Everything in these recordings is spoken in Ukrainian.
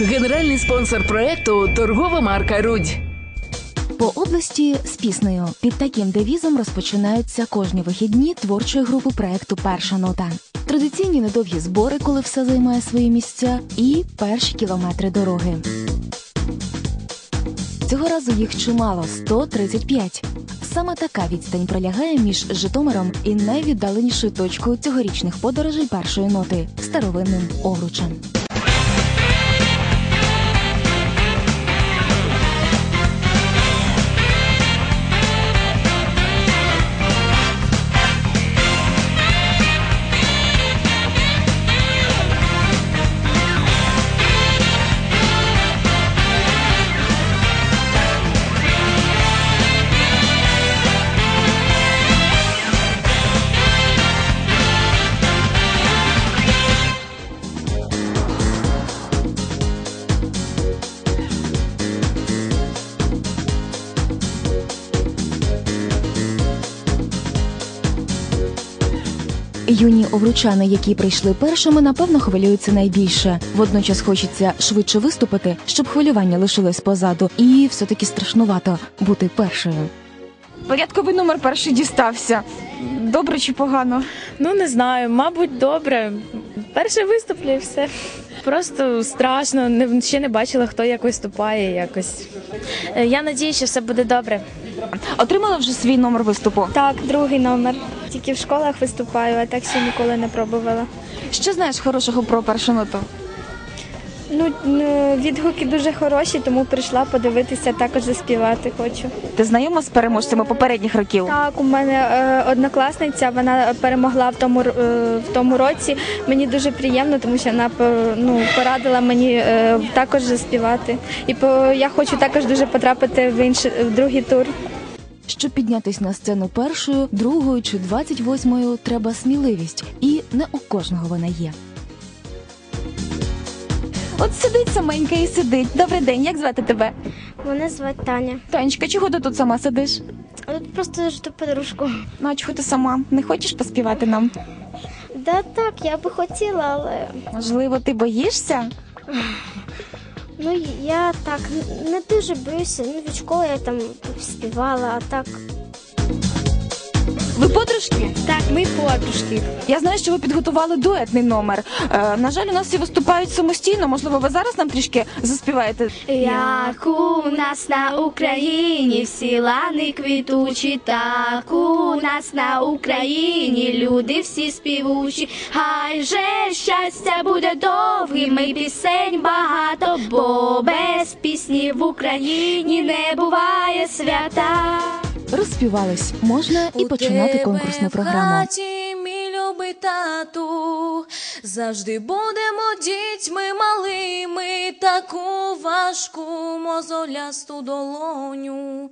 Генеральний спонсор проекту торгова марка Рудь. По області з піснею під таким девізом розпочинаються кожні вихідні творчої групи проекту Перша нота. Традиційні недовгі збори, коли все займає свої місця, і перші кілометри дороги. Цього разу їх чимало 135. Саме така відстань пролягає між Житомиром і найвіддаленішою точкою цьогорічних подорожей першої ноти старовинним Овручем. Юні овручани, які прийшли першими, напевно, хвилюються найбільше. Водночас хочеться швидше виступити, щоб хвилювання лишилось позаду, і все-таки страшнувато бути першою. Порядковий номер перший дістався. Добре чи погано? Ну не знаю, мабуть, добре. Перший виступлю і все. Просто страшно, не, ще не бачила, хто як виступає якось. Е, Я надію, що все буде добре. Отримали вже свій номер виступу. Так, другий номер. Тільки в школах виступаю, а так ще ніколи не пробувала. Що знаєш хорошого про першу ноту? Ну, відгуки дуже хороші, тому прийшла подивитися, також заспівати хочу. Ти знайома з переможцями попередніх років? Так, у мене е, однокласниця, вона перемогла в тому, е, в тому році. Мені дуже приємно, тому що вона ну, порадила мені е, також заспівати. І по, я хочу також дуже потрапити в інший в другий тур. Щоб піднятись на сцену першою, другою чи двадцять восьмою, треба сміливість, і не у кожного вона є. От сидить саменька і сидить. Добрий день, як звати тебе? Мене звати Таня. Танечка, чого ти тут сама сидиш? А Тут просто жду подружку. Ну а чого ти сама? Не хочеш поспівати нам? Да так, я би хотіла, але Можливо, ти боїшся? Ну я так не дуже боюся. Ну від школи я там співала, а так. Ви подружки? Так, ми подружки. Я знаю, що ви підготували дуетний номер. Е, на жаль, у нас всі виступають самостійно. Можливо, ви зараз нам трішки заспіваєте. Як у нас на Україні всі лани квітучі, так у нас на Україні люди всі співучі. Хай же щастя буде довгим і пісень багато, бо без пісні в Україні не буває свята. Розспівались, можна і починати конкурсну програму. любий тату, завжди будемо дітьми малими, таку важку мозолясту долоню.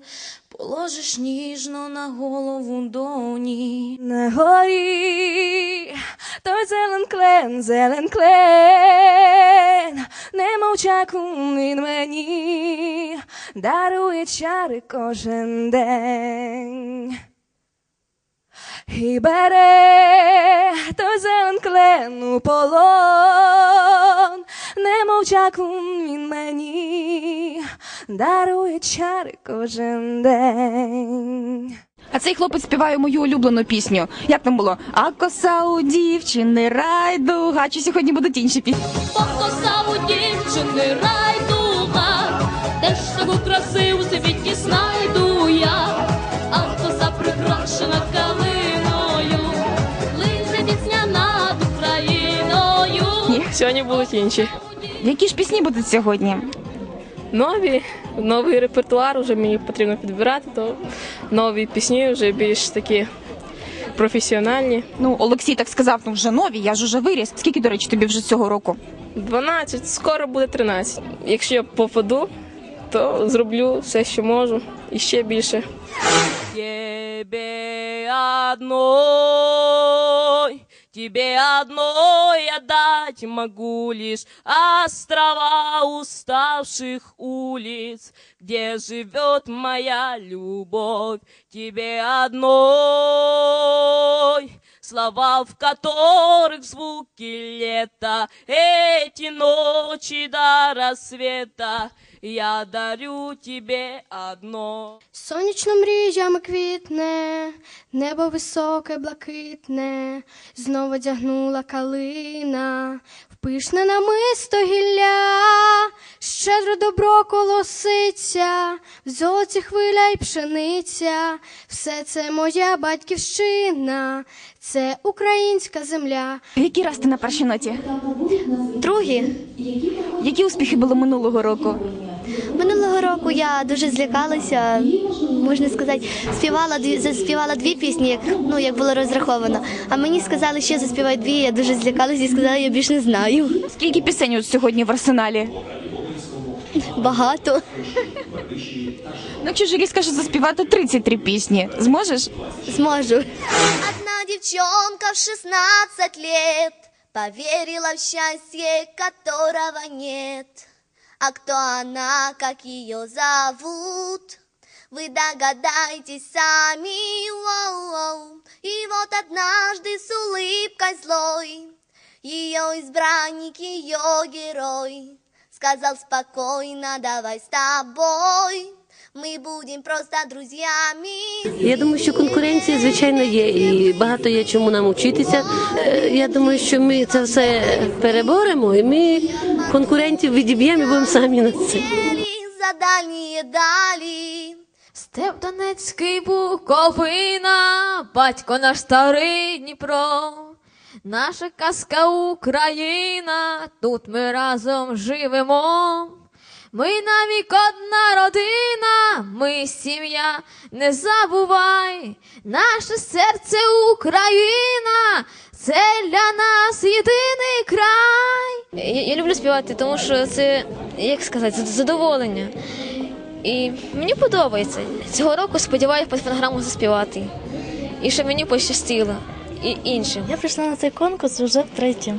Положиш ніжно на голову доні. На горі той зелен клен, зелен клен, немов чаклун він мені дарує чари кожен день. І бере той зелен клен у полон, немов чаклун він мені дарує чари кожен день. А цей хлопець співає мою улюблену пісню. Як там було? А коса у дівчини райдуга. Чи сьогодні будуть інші пісні? Покоса у дівчини райдуга, де ж таку краси у світі знайду я, а коса прикрашена калиною, лизе пісня над Україною. Сьогодні будуть інші. Які ж пісні будуть сьогодні? Нові, новий репертуар вже мені потрібно підбирати, то нові пісні вже більш такі професіональні. Ну, Олексій так сказав, ну вже нові, я ж уже виріс. Скільки, до речі, тобі вже цього року? 12, скоро буде 13. Якщо я попаду, то зроблю все, що можу, і ще більше. Тебе одной, тебе одной я дать могу лишь острова уставших улиц, где живет моя любовь. Тебе одной слова в которых звуки лета, эти ночи до рассвета я дарю тебе одно. Сонячно мріями квітне, небо високе, блакитне, знову одягнула калина, в пишне намисто гілля, щедро добро колоситься, в золоті хвиля й пшениця, все це моя батьківщина, це українська земля. Який раз ти на першій ноті? Другі. Які успіхи були минулого року? Минулого року я дуже злякалася, можна сказати, співала дві заспівала дві пісні, як ну як було розраховано. А мені сказали, що я заспіваю дві. Я дуже злякалася і сказала, я більш не знаю. Скільки пісень от сьогодні в арсеналі? Багато. Ну, якщо журі скаже заспівати 33 пісні, зможеш? Зможу. Одна девчонка в 16 лет поверила в счастье, которого нет. А кто она, как ее зовут? Вы догадаетесь сами. Воу-воу. И вот однажды с улыбкой злой ее избранник, ее герой сказал спокойно, давай с тобой. Мы будем просто друзьями. Я думаю, що конкуренція, звичайно, є, і багато є чому нам вчитися. Е, Я думаю, що ми це все переборемо, і ми Конкурентів відіб'ємо і будемо самі на це. За далі. Степ Донецький Буковина, батько наш старий Дніпро, наша казка Україна, тут ми разом живемо. Ми навік одна родина, ми сім'я, не забувай, наше серце Україна, це для нас єдиний край. Я, я люблю співати, тому що це, як сказати, це задоволення. І мені подобається. Цього року сподіваюся під фонограму заспівати. І щоб мені пощастило. І іншим. Я прийшла на цей конкурс вже втретє.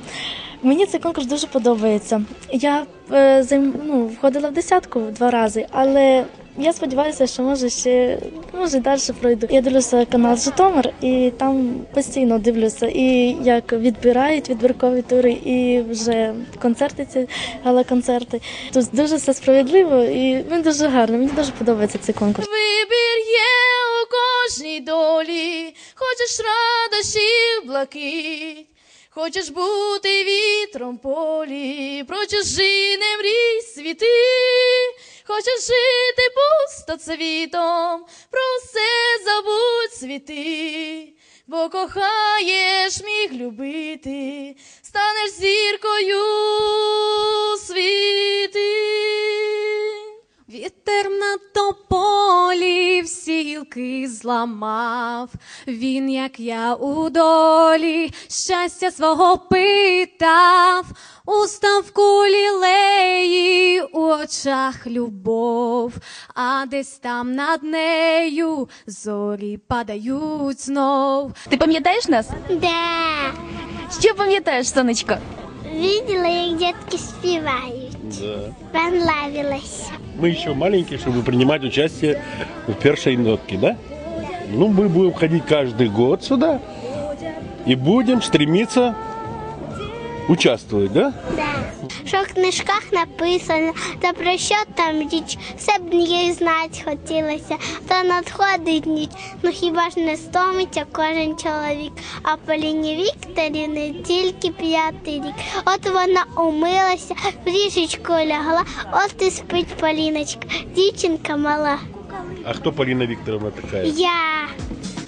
Мені цей конкурс дуже подобається. Я е, займ, ну, входила в десятку два рази, але я сподіваюся, що може ще може далі пройду. Я дивлюся канал Житомир і там постійно дивлюся, і як відбирають відбіркові тури, і вже концерти ці гала-концерти. Тут дуже все справедливо і він дуже гарний. Мені дуже подобається цей конкурс. Вибір є у кожній долі, хочеш радощів блакить, хочеш бути вітром полі, про чужини мрій світи, хочеш жити пустоцвітом, про все забудь світи, бо кохаєш міг любити, станеш зіркою світи. Вітер на гілки зламав, він, як я у долі, щастя свого питав, у ставку лілеї, у очах любов, а десь там над нею зорі падають знов. Ти пам'ятаєш нас? Да. Що пам'ятаєш, сонечко? Видела, як дітки співають. Да. Понравилось. Мы еще маленькие, чтобы принимать участие в першей нотке, да? Ну, мы будем ходить каждый год сюда и будем стремиться участвовать, да? Що в книжках написано, та про що там річ, все б їй знати хотілося. Та надходить ніч, ну хіба ж не стомиться кожен чоловік. А Поліні Вікторі не тільки п'ятий рік. От вона умилася, в ліжечку лягла, от і спить Поліночка, дівчинка мала. А кто Полина Викторовна такая? Я.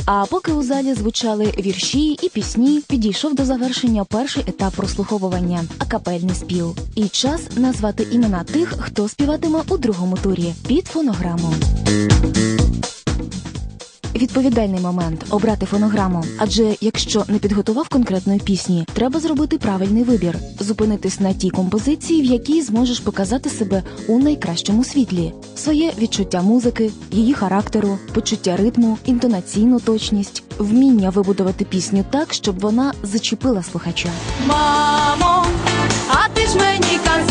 А поки у залі звучали вірші і пісні, підійшов до завершення перший етап прослуховування акапельний спів. І час назвати імена тих, хто співатиме у другому турі під фонограму. Відповідальний момент обрати фонограму. Адже якщо не підготував конкретної пісні, треба зробити правильний вибір, зупинитись на тій композиції, в якій зможеш показати себе у найкращому світлі, своє відчуття музики, її характеру, почуття ритму, інтонаційну точність, вміння вибудувати пісню так, щоб вона зачепила слухача. Мамо, а ти ж мені казала.